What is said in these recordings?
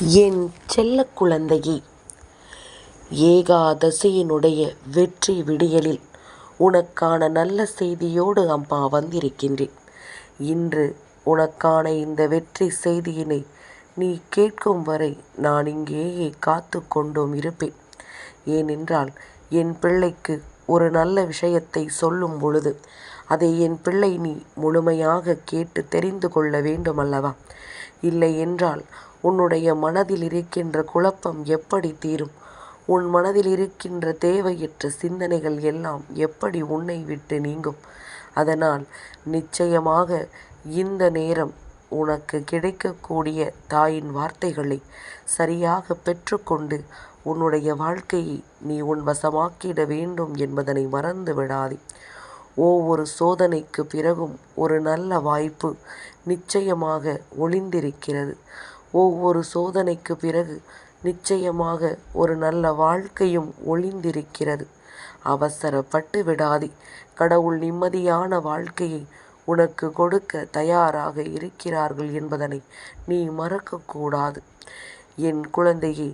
என் செல்ல குழந்தையே ஏகாதசியினுடைய வெற்றி விடியலில் உனக்கான நல்ல செய்தியோடு அம்மா வந்திருக்கின்றேன். இன்று உனக்கான இந்த வெற்றி செய்தியினை நீ கேட்கும் வரை நான் இங்கேயே காத்து கொண்டும் இருப்பேன். ஏனென்றால் என் பிள்ளைக்கு ஒரு நல்ல விஷயத்தை சொல்லும் பொழுது அதை என் பிள்ளை நீ முழுமையாக கேட்டு தெரிந்து கொள்ள வேண்டுமல்லவா? இல்லை என்றால் உன்னுடைய மனதில் இருக்கின்ற குழப்பம் எப்படி தீரும்? உன் மனதில் இருக்கின்ற தேவையற்ற சிந்தனைகள் எல்லாம் எப்படி உன்னை விட்டு நீங்கும்? அதனால் நிச்சயமாக இந்த நேரம் உனக்கு கிடைக்கக்கூடிய தாயின் வார்த்தைகளை சரியாக பெற்றுக்கொண்டு உன்னுடைய வாழ்க்கையை நீ உன் வசமாக்கிட வேண்டும் என்பதனை மறந்து விடாதே ஒவ்வொரு சோதனைக்கு பிறகும் ஒரு நல்ல வாய்ப்பு நிச்சயமாக ஒளிந்திருக்கிறது. ஒவ்வொரு சோதனைக்கு பிறகு நிச்சயமாக ஒரு நல்ல வாழ்க்கையும் ஒளிந்திருக்கிறது. அவசரப்பட்டு விடாதே. கடவுள் நிம்மதியான வாழ்க்கையை உனக்கு கொடுக்க தயாராக இருக்கிறார்கள் என்பதனை நீ மறக்கக்கூடாது என் குழந்தையை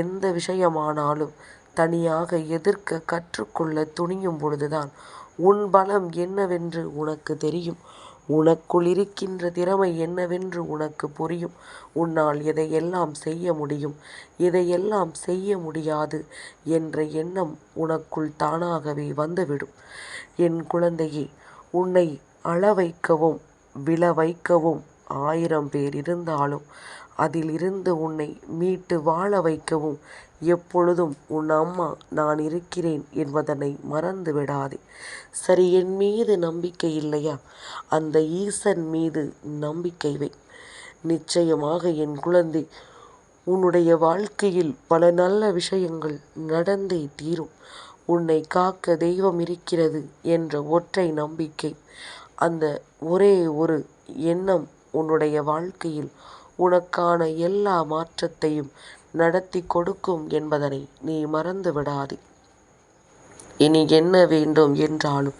எந்த விஷயமானாலும் தனியாக எதிர்க்க கற்றுக்கொள்ள துணியும் பொழுதுதான் உன் பலம் என்னவென்று உனக்கு தெரியும். உனக்குள் இருக்கின்ற திறமை என்னவென்று உனக்கு புரியும். உன்னால் எதையெல்லாம் செய்ய முடியும் எதையெல்லாம் செய்ய முடியாது என்ற எண்ணம் உனக்குள் தானாகவே வந்துவிடும். என் குழந்தையே உன்னை அள வைக்கவும் விழ வைக்கவும் ஆயிரம் பேர் இருந்தாலும் அதிலிருந்து உன்னை மீட்டு வாழ வைக்கவும் எப்பொழுதும் உன் அம்மா நான் இருக்கிறேன் என்பதனை மறந்து விடாதே. சரி என் மீது நம்பிக்கை இல்லையா? அந்த ஈசன் மீது நம்பிக்கை வை. நிச்சயமாக என் குழந்தை உன்னுடைய வாழ்க்கையில் பல நல்ல விஷயங்கள் நடந்தே தீரும். உன்னை காக்க தெய்வம் இருக்கிறது என்ற ஒற்றை நம்பிக்கை. அந்த ஒரே ஒரு எண்ணம் உன்னுடைய வாழ்க்கையில் உனக்கான எல்லா மாற்றத்தையும் நடத்தி கொடுக்கும் என்பதனை நீ மறந்து விடாதே. இனி என்ன வேண்டும் என்றாலும்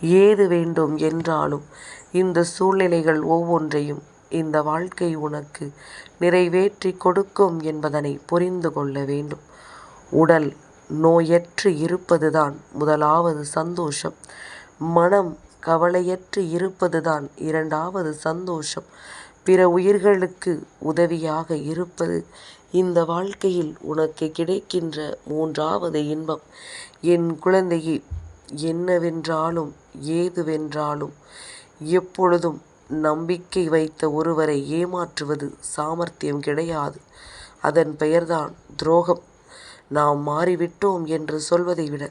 ஏது வேண்டும் என்றாலும் இந்த சூழ்நிலைகள் ஒவ்வொன்றையும் இந்த வாழ்க்கை உனக்கு நிறைவேற்றி கொடுக்கும் என்பதனை புரிந்து கொள்ள வேண்டும். உடல் நோயற்று இருப்பதுதான் முதலாவது சந்தோஷம். மனம் கவலையற்று இருப்பதுதான் இரண்டாவது சந்தோஷம். பிற உயிர்களுக்கு உதவியாக இருப்பது இந்த வாழ்க்கையில் உனக்கு கிடைக்கின்ற மூன்றாவது இன்பம் என் குழந்தையே என்னவென்றாலும் ஏதுவென்றாலும் எப்பொழுதும் நம்பிக்கை வைத்த ஒருவரை ஏமாற்றுவது சாமர்த்தியம் கிடையாது. அதன் பெயர்தான் துரோகம். நாம் மாறிவிட்டோம் என்று சொல்வதை விட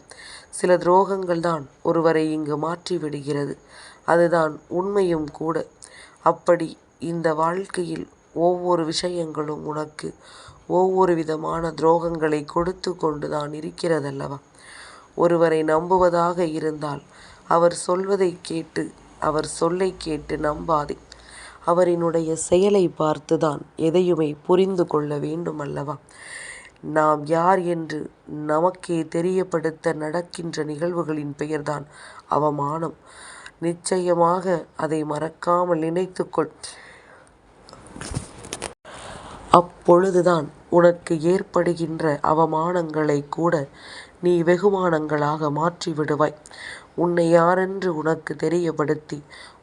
சில துரோகங்கள் தான் ஒருவரை இங்கு மாற்றி விடுகிறது அதுதான் உண்மையும் கூட. அப்படி இந்த வாழ்க்கையில் ஒவ்வொரு விஷயங்களும் உனக்கு ஒவ்வொரு விதமான துரோகங்களை கொடுத்து கொண்டு தான் இருக்கிறதல்லவா? ஒருவரை நம்புவதாக இருந்தால் அவர் சொல்வதை கேட்டு அவர் சொல்லை கேட்டு நம்பாதே. அவரினுடைய செயலை பார்த்துதான் எதையுமே புரிந்து கொள்ள வேண்டும் அல்லவா நாம் யார் என்று நமக்கே தெரியப்படுத்த நடக்கின்ற நிகழ்வுகளின் பெயர்தான் அவமானம். நிச்சயமாக அதை மறக்காமல் நினைத்துக்கொள். அப்பொழுதுதான் உனக்கு ஏற்படுகின்ற அவமானங்களை கூட நீ வெகுமானங்களாக மாற்றிவிடுவாய். உன்னை யாரென்று உனக்கு தெரியப்படுத்தி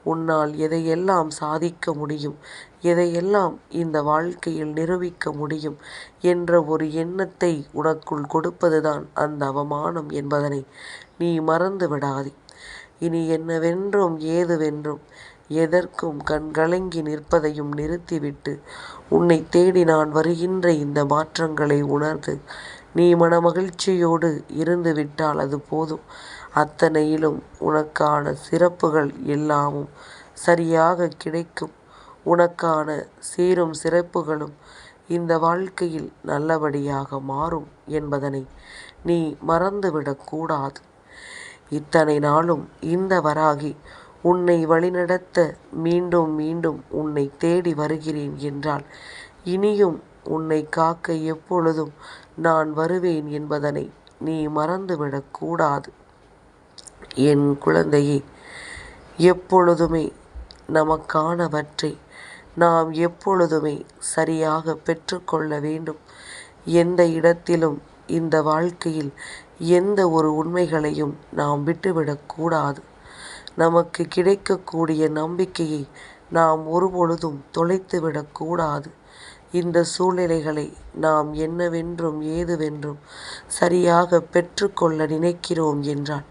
உன்னால் எதையெல்லாம் சாதிக்க முடியும் எதையெல்லாம் இந்த வாழ்க்கையில் நிரூபிக்க முடியும் என்ற ஒரு எண்ணத்தை உனக்குள் கொடுப்பதுதான் அந்த அவமானம் என்பதனை நீ மறந்து விடாதே இனி என்னவென்றும் ஏதுவென்றும் எதற்கும் கண்கலங்கி நிற்பதையும் நிறுத்திவிட்டு உன்னை தேடி நான் வருகின்ற இந்த மாற்றங்களை உணர்ந்து நீ மனமகிழ்ச்சியோடு இருந்து விட்டால் அது போதும். அத்தனையிலும் உனக்கான சிறப்புகள் எல்லாமும் சரியாக கிடைக்கும். உனக்கான சீரும் சிறப்புகளும் இந்த வாழ்க்கையில் நல்லபடியாக மாறும் என்பதனை நீ மறந்துவிடக்கூடாது. இத்தனை நாளும் இந்த வராகி உன்னை வழிநடத்த மீண்டும் மீண்டும் உன்னை தேடி வருகிறேன் என்றால் இனியும் உன்னை காக்க எப்பொழுதும் நான் வருவேன் என்பதனை நீ மறந்துவிடக்கூடாது என் குழந்தையே எப்பொழுதுமே நமக்கானவற்றை நாம் எப்பொழுதுமே சரியாக பெற்றுக்கொள்ள வேண்டும். எந்த இடத்திலும் இந்த வாழ்க்கையில் எந்த ஒரு உண்மைகளையும் நாம் விட்டுவிடக்கூடாது நமக்கு கிடைக்கக்கூடிய நம்பிக்கையை நாம் ஒருபொழுதும் தொலைத்துவிடக் கூடாது. இந்த சூழ்நிலைகளை நாம் என்னவென்றும் ஏதுவென்றும் சரியாக பெற்றுக்கொள்ள நினைக்கிறோம் என்றால்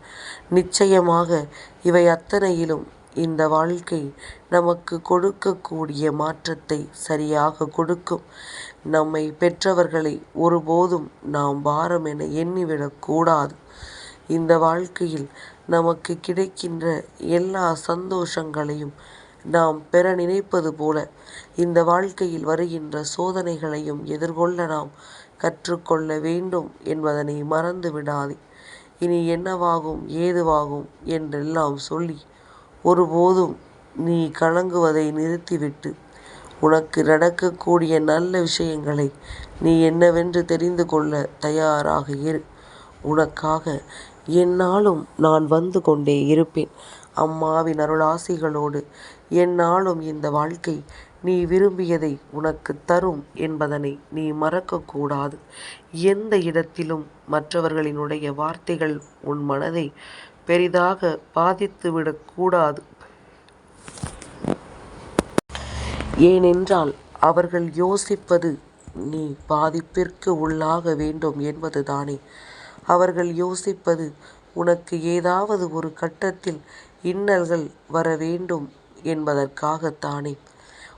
நிச்சயமாக இவை அத்தனையிலும் இந்த வாழ்க்கை நமக்கு கொடுக்கக்கூடிய மாற்றத்தை சரியாக கொடுக்கும். நம்மை பெற்றவர்களை ஒருபோதும் நாம் பாரம் என எண்ணிவிடக்கூடாது இந்த வாழ்க்கையில் நமக்கு கிடைக்கின்ற எல்லா சந்தோஷங்களையும் நாம் பெற நினைப்பது போல இந்த வாழ்க்கையில் வருகின்ற சோதனைகளையும் எதிர்கொள்ள நாம் கற்றுக்கொள்ள வேண்டும் என்பதனை மறந்து விடாதே. இனி என்னவாகும் ஏதுவாகும் என்றெல்லாம் சொல்லி ஒருபோதும் நீ கலங்குவதை நிறுத்திவிட்டு உனக்கு நடக்கக்கூடிய நல்ல விஷயங்களை நீ என்னவென்று தெரிந்து கொள்ள தயாராக இரு. உனக்காக எந்நாளும் நான் வந்து கொண்டே இருப்பேன். அம்மாவின் அருளாசிகளோடு எந்நாளும் இந்த வாழ்க்கை நீ விரும்பியதை உனக்கு தரும் என்பதனை நீ மறக்கக்கூடாது எந்த இடத்திலும் மற்றவர்களினுடைய வார்த்தைகள் உன் மனதை பெரிதாக பாதித்துவிடக்கூடாது ஏனென்றால் அவர்கள் யோசிப்பது நீ பாதிப்பிற்கு உள்ளாக வேண்டும் என்பதுதானே. அவர்கள் யோசிப்பது உனக்கு ஏதாவது ஒரு கட்டத்தில் இன்னல்கள் வர வேண்டும் என்பதற்காகத்தானே.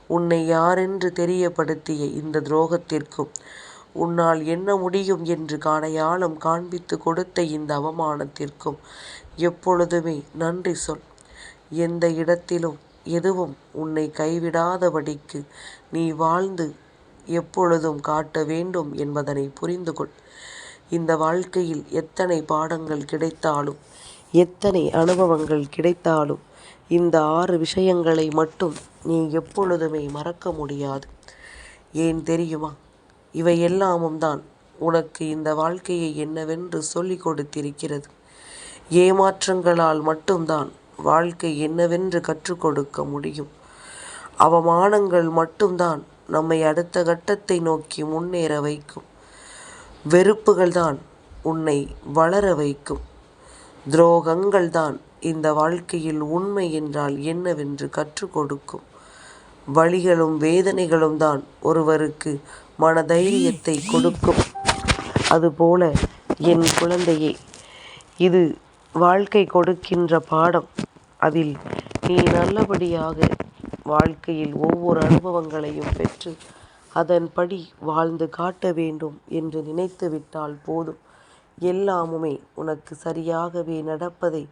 உன்னை யாரென்று தெரியப்படுத்திய இந்த துரோகத்திற்கும் உன்னால் என்ன முடியும் என்று காணையாளம் காண்பித்துக் கொடுத்த இந்த அவமானத்திற்கும் எப்பொழுதுமே நன்றி சொல். எந்த இடத்திலும் எதுவும் உன்னை கைவிடாதபடிக்கு நீ வாழ்ந்து எப்பொழுதும் காட்ட வேண்டும் என்பதனை புரிந்து கொள். இந்த வாழ்க்கையில் எத்தனை பாடங்கள் கிடைத்தாலும் எத்தனை அனுபவங்கள் கிடைத்தாலும் இந்த ஆறு விஷயங்களை மட்டும் நீ எப்பொழுதுமே மறக்க முடியாது. ஏன் தெரியுமா? இவையெல்லாமும்தான் உனக்கு இந்த வாழ்க்கையை என்னவென்று சொல்லிக் கொடுத்திருக்கிறது. ஏமாற்றங்களால் மட்டும்தான் வாழ்க்கை என்னவென்று கற்றுக் கொடுக்க முடியும். அவமானங்கள் மட்டும்தான் நம்மை அடுத்த கட்டத்தை நோக்கி முன்னேற வைக்கும். வெறுப்புகள்தான் உன்னை வளர வைக்கும். துரோகங்கள்தான் இந்த வாழ்க்கையில் உண்மை என்றால் என்னவென்று கற்றுக் கொடுக்கும். வேதனைகளும் தான் ஒருவருக்கு மனதைரியத்தை கொடுக்கும். அதுபோல என் குழந்தையே இது வாழ்க்கை கொடுக்கின்ற பாடம். அதில் நீ நல்லபடியாக வாழ்க்கையில் ஒவ்வொரு அனுபவங்களையும் பெற்று அதன்படி வாழ்ந்து காட்ட வேண்டும் என்று நினைத்து விட்டால் போதும். எல்லாமுமே உனக்கு சரியாகவே நடப்பதை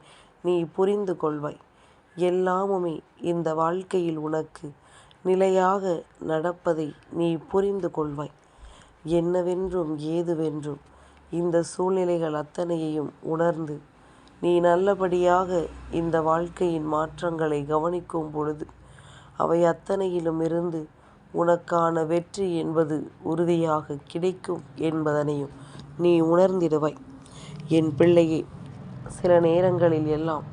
நீ புரிந்து கொள்வாய். எல்லாமுமே இந்த வாழ்க்கையில் உனக்கு நிலையாக நடப்பதை நீ புரிந்து கொள்வாய். என்னவென்றும் ஏதுவென்றும் இந்த சூழ்நிலைகள் அத்தனையையும் உணர்ந்து நீ நல்லபடியாக இந்த வாழ்க்கையின் மாற்றங்களை கவனிக்கும் பொழுது அவை அத்தனையிலும் இருந்து உனக்கான வெற்றி என்பது உறுதியாக கிடைக்கும் என்பதனையும் நீ உணர்ந்திடுவாய். என் பிள்ளையே சில நேரங்களில் எல்லாம்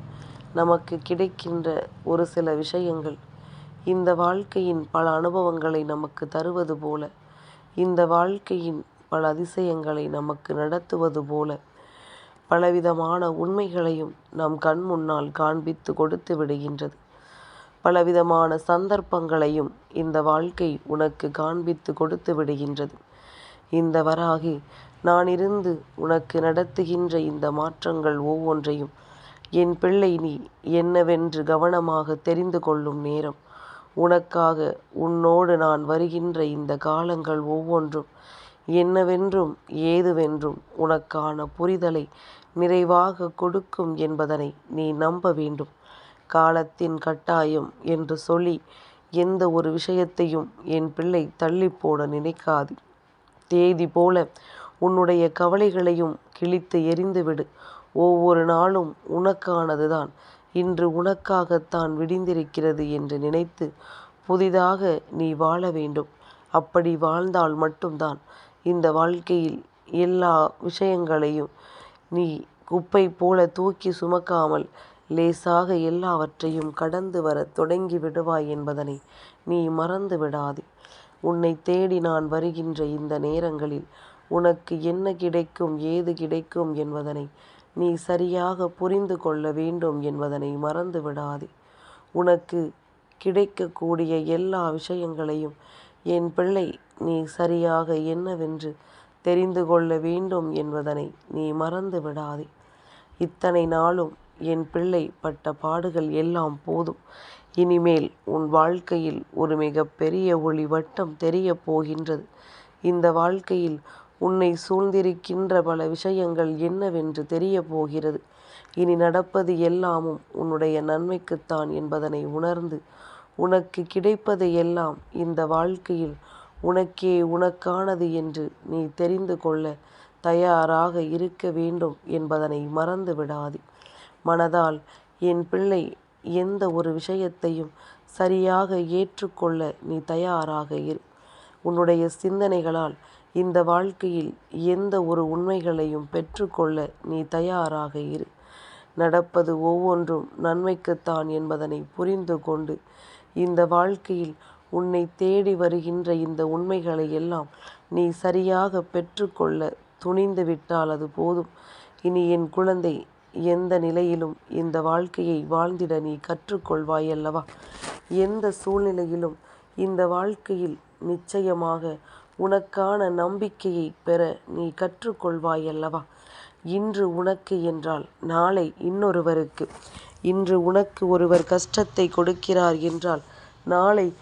நமக்கு கிடைக்கின்ற ஒரு சில விஷயங்கள் இந்த வாழ்க்கையின் பல அனுபவங்களை நமக்கு தருவது போல இந்த வாழ்க்கையின் பல அதிசயங்களை நமக்கு நடத்துவது போல பலவிதமான உண்மைகளையும் நம் கண் முன்னால் காண்பித்து கொடுத்து விடுகின்றது. பலவிதமான சந்தர்ப்பங்களையும் இந்த வாழ்க்கை உனக்கு காண்பித்து கொடுத்து விடுகின்றது. இந்த வராகி நான் இருந்து உனக்கு நடத்துகின்ற இந்த மாற்றங்கள் ஒவ்வொன்றையும் என் பிள்ளை நீ என்னவென்று கவனமாக தெரிந்து கொள்ளும் நேரம். உனக்காக உன்னோடு நான் வருகின்ற இந்த காலங்கள் ஒவ்வொன்றும் என்னவென்றும் ஏதுவென்றும் உனக்கான புரிதலை நிறைவாக கொடுக்கும் என்பதனை நீ நம்ப வேண்டும். காலத்தின் கட்டாயம் என்று சொல்லி எந்த ஒரு விஷயத்தையும் என் பிள்ளை தள்ளி போட நினைக்காது தேதி போல உன்னுடைய கவலைகளையும் கிழித்து எரிந்துவிடு ஒவ்வொரு நாளும் உனக்கானதுதான். இன்று உனக்காகத்தான் விடிந்திருக்கிறது என்று நினைத்து புதிதாக நீ வாழ வேண்டும். அப்படி வாழ்ந்தால் மட்டும்தான் இந்த வாழ்க்கையில் எல்லா விஷயங்களையும் நீ குப்பை போல தூக்கி சுமக்காமல் லேசாக எல்லாவற்றையும் கடந்து வரத் தொடங்கி விடுவாய் என்பதனை நீ மறந்து விடாதே. உன்னை தேடி நான் வருகின்ற இந்த நேரங்களில் உனக்கு என்ன கிடைக்கும் ஏது கிடைக்கும் என்பதனை நீ சரியாக புரிந்து கொள்ள வேண்டும் என்பதனை மறந்து விடாதே. உனக்கு கிடைக்கக்கூடிய எல்லா விஷயங்களையும் என் பிள்ளை நீ சரியாக என்னவென்று தெரிந்து கொள்ள வேண்டும் என்பதனை நீ மறந்து விடாதே. இத்தனை நாளும் என் பிள்ளை பட்ட பாடுகள் எல்லாம் போதும். இனிமேல் உன் வாழ்க்கையில் ஒரு மிக பெரிய ஒளி வட்டம் தெரியப் போகின்றது. இந்த வாழ்க்கையில் உன்னை சூழ்ந்திருக்கின்ற பல விஷயங்கள் என்னவென்று தெரியப் போகிறது. இனி நடப்பது எல்லாமும் உன்னுடைய நன்மைக்குத்தான் என்பதனை உணர்ந்து உனக்கு கிடைப்பது எல்லாம் இந்த வாழ்க்கையில் உனக்கே உனக்கானது என்று நீ தெரிந்து கொள்ள தயாராக இருக்க வேண்டும் என்பதனை மறந்து விடாதே. மனதால் என் பிள்ளை எந்த ஒரு விஷயத்தையும் சரியாக ஏற்றுக்கொள்ள நீ தயாராக இரு. உன்னுடைய சிந்தனைகளால் இந்த வாழ்க்கையில் எந்த ஒரு உண்மைகளையும் பெற்றுக்கொள்ள நீ தயாராக இரு. நடப்பது ஒவ்வொன்றும் நன்மைக்குத்தான் என்பதனை புரிந்து கொண்டு இந்த வாழ்க்கையில் உன்னை தேடி வருகின்ற இந்த உண்மைகளை எல்லாம் நீ சரியாக பெற்றுக்கொள்ள துணிந்து விட்டால் அது போதும். இனி என் குழந்தை எந்த நிலையிலும் இந்த வாழ்க்கையை வாழ்ந்திட நீ கற்றுக்கொள்வாய் அல்லவா? எந்த சூழ்நிலையிலும் இந்த வாழ்க்கையில் நிச்சயமாக உனக்கான நம்பிக்கையைப் பெற நீ கற்றுக்கொள்வாய் அல்லவா? இன்று உனக்கு என்றால் நாளை இன்னொருவருக்கு. இன்று உனக்கு ஒருவர் கஷ்டத்தை கொடுக்கிறார் என்றால் நாளை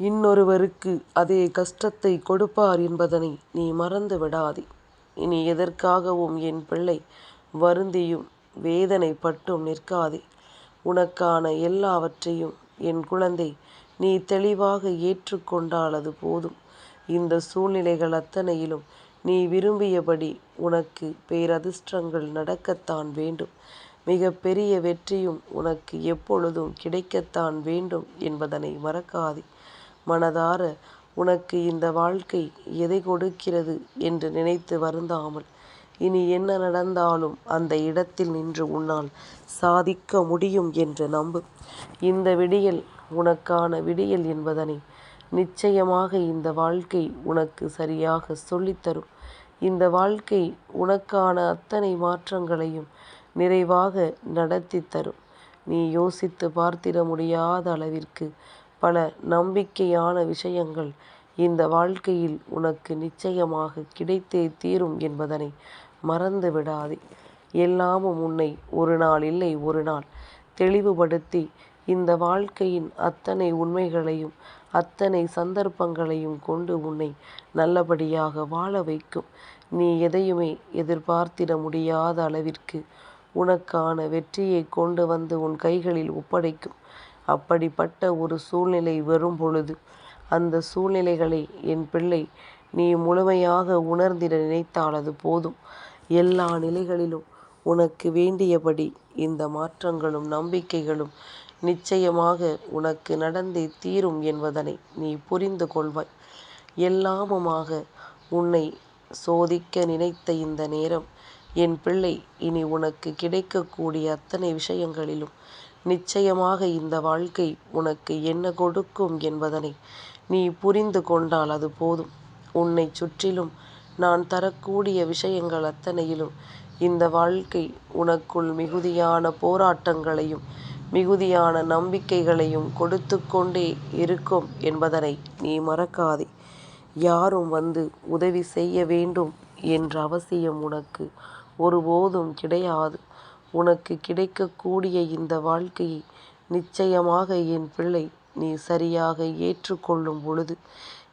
இன்னொருவருக்கு அதே கஷ்டத்தை கொடுப்பார் என்பதனை நீ மறந்து விடாதே. இனி எதற்காகவும் என் பிள்ளை வருந்தியும் வேதனைப்பட்டும் நிற்காதே. உனக்கான எல்லாவற்றையும் என் குழந்தை நீ தெளிவாக ஏற்றுக்கொண்டால் அது போதும். இந்த சூழ்நிலைகள் அத்தனையிலும் நீ விரும்பியபடி உனக்கு பேரதிர்ஷ்டங்கள் நடக்கத்தான் வேண்டும். மிக பெரிய வெற்றியும் உனக்கு எப்பொழுதும் கிடைக்கத்தான் வேண்டும் என்பதனை மறக்காதே. மனதார உனக்கு இந்த வாழ்க்கை எதை கொடுக்கிறது என்று நினைத்து வருந்தாமல் இனி என்ன நடந்தாலும் அந்த இடத்தில் நின்று உன்னால் சாதிக்க முடியும் என்று நம்பு. இந்த விடியல் உனக்கான விடியல் என்பதனை நிச்சயமாக இந்த வாழ்க்கை உனக்கு சரியாக சொல்லித் தரும். இந்த வாழ்க்கை உனக்கான அத்தனை மாற்றங்களையும் நிறைவாக நடத்தி தரும். நீ யோசித்து பார்த்திட முடியாத அளவிற்கு பல நம்பிக்கையான விஷயங்கள் இந்த வாழ்க்கையில் உனக்கு நிச்சயமாக கிடைத்தே தீரும் என்பதனை மறந்து விடாதே. எல்லாமும் உன்னை ஒரு நாள் இல்லை ஒரு நாள் தெளிவுபடுத்தி இந்த வாழ்க்கையின் அத்தனை உண்மைகளையும் அத்தனை சந்தர்ப்பங்களையும் கொண்டு உன்னை நல்லபடியாக வாழ வைக்கும். நீ எதையுமே எதிர்பார்த்திட முடியாத அளவிற்கு உனக்கான வெற்றியைக் கொண்டு வந்து உன் கைகளில் ஒப்படைக்கும். அப்படிப்பட்ட ஒரு சூழ்நிலை வரும்பொழுது அந்த சூழ்நிலைகளை என் பிள்ளை நீ முழுமையாக உணர்ந்திட நினைத்தால் அது போதும். எல்லா நிலைகளிலும் உனக்கு வேண்டியபடி இந்த மாற்றங்களும் நம்பிக்கைகளும் நிச்சயமாக உனக்கு நடந்தே தீரும் என்பதனை நீ புரிந்து கொள்வாய். எல்லாமுமாக உன்னை சோதிக்க நினைத்த இந்த நேரம் என் பிள்ளை இனி உனக்கு கிடைக்கக்கூடிய அத்தனை விஷயங்களிலும் நிச்சயமாக இந்த வாழ்க்கை உனக்கு என்ன கொடுக்கும் என்பதனை நீ புரிந்து கொண்டால் அது போதும். உன்னை சுற்றிலும் நான் தரக்கூடிய விஷயங்கள் அத்தனையிலும் இந்த வாழ்க்கை உனக்குள் மிகுதியான போராட்டங்களையும் மிகுதியான நம்பிக்கைகளையும் கொடுத்து கொண்டே இருக்கும் என்பதனை நீ மறக்காதே. யாரும் வந்து உதவி செய்ய வேண்டும் என்ற அவசியம் உனக்கு ஒருபோதும் கிடையாது. உனக்கு கிடைக்கக்கூடிய இந்த வாழ்க்கையை நிச்சயமாக என் பிள்ளை நீ சரியாக ஏற்றுக்கொள்ளும் பொழுது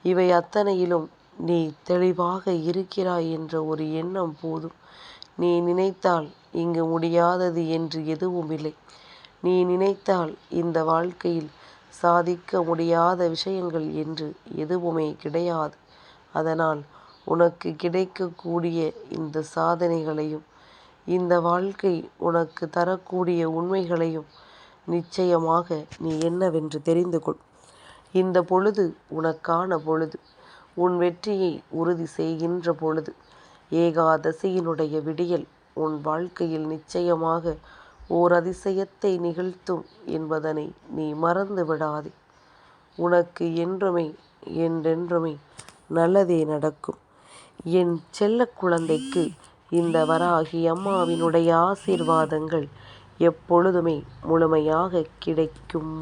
இவை அத்தனையிலும் நீ தெளிவாக இருக்கிறாய் என்ற ஒரு எண்ணம் போதும். நீ நினைத்தால் இங்கு முடியாதது என்று எதுவுமில்லை. நீ நினைத்தால் இந்த வாழ்க்கையில் சாதிக்க முடியாத விஷயங்கள் என்று எதுவுமே கிடையாது. அதனால் உனக்கு கிடைக்கக்கூடிய இந்த சாதனைகளையும் இந்த வாழ்க்கை உனக்கு தரக்கூடிய உண்மைகளையும் நிச்சயமாக நீ என்னவென்று தெரிந்து கொள். இந்த பொழுது உனக்கான பொழுது. உன் வெற்றியை உறுதி செய்கின்ற பொழுது ஏகாதசியினுடைய விடியல் உன் வாழ்க்கையில் நிச்சயமாக ஓர் அதிசயத்தை நிகழ்த்தும் என்பதனை நீ மறந்து விடாதே. உனக்கு என்றுமே என்றென்றுமே நல்லதே நடக்கும். என் செல்ல குழந்தைக்கு இந்த வராகி அம்மாவினுடைய ஆசீர்வாதங்கள் எப்பொழுதுமே முழுமையாக கிடைக்கும்.